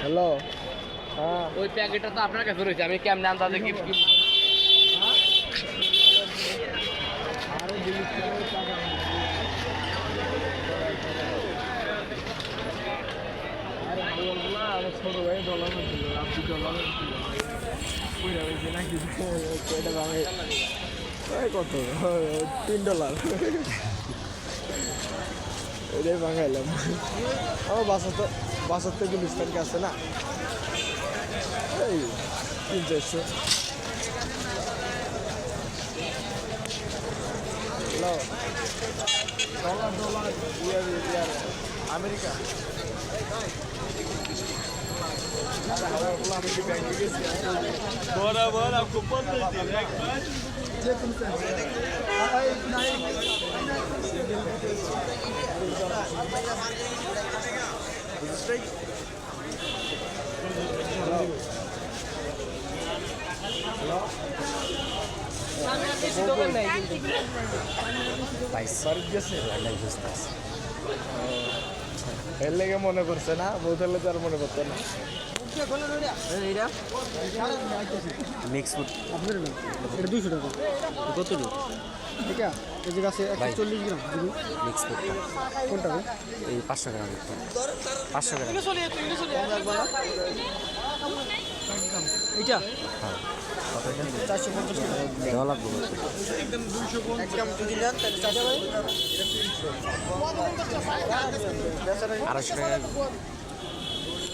Hello হ্যাঁ ওই প্যাকেটটা তো আপনার কাছে রয়েছে আমি কেমন আন্দাজে দামে ওই কত তিন ডলার এটাই বাঙাইলাম আমার বাসাতে বাসার থেকে গুলিস্তান কাছে না এই তিন চারশো ডলার ডলার ইয়ার ইয়ার আমেরিকা হাওয়া বলা আমি ভাই সরি গেছে লাগাই বুঝতে আছে এর লেগে মনে করছে না বউ তাহলে তো আর মনে করতো না মিক্স ফুড আপনার এটা দুইশো টাকা। কত ঠিক আছে এই যে গাছে একশো চল্লিশ গ্রাম। মিক্স ফুড কোনটা এই পাঁচশো গ্রাম। পাঁচশো গ্রাম। এইটা? হ্যাঁ। চারশো পঞ্চাশ দেওয়া লাগবে একদম যদি নেন তাহলে চারশো আড়াইশো টাকা।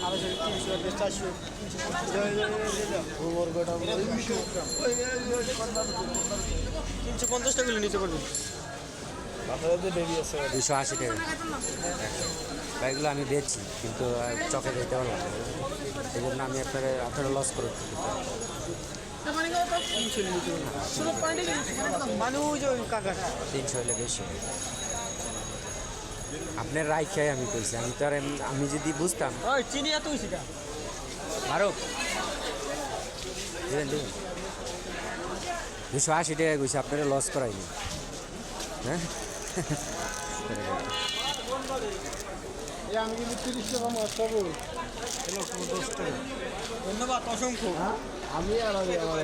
আড়াইশো তিনশো চারশো তিনশো পঞ্চাশ টাকা নিতে পারবেন বাচ্চাদের বেবি আছে দুশো আশি টাকা। বা এগুলো আমি বেচছি কিন্তু চকে দিতে পারলাম না। এই জন্য আমি আপনার আপনারা লস করে তিনশো হলে বেশি আপনার রায় খেয়ে আমি কইছি আমি তো আর আমি যদি বুঝতাম। চিনি এত আরও দেবেন দেবেন। দুশো আশি টাকা কইছি আপনারা লস করাইনি। হ্যাঁ? আমি কিন্তু তিরিশ টাকা মাছ পাবো ধন্যবাদ অসংখ্য। আমি আর আমি আমার।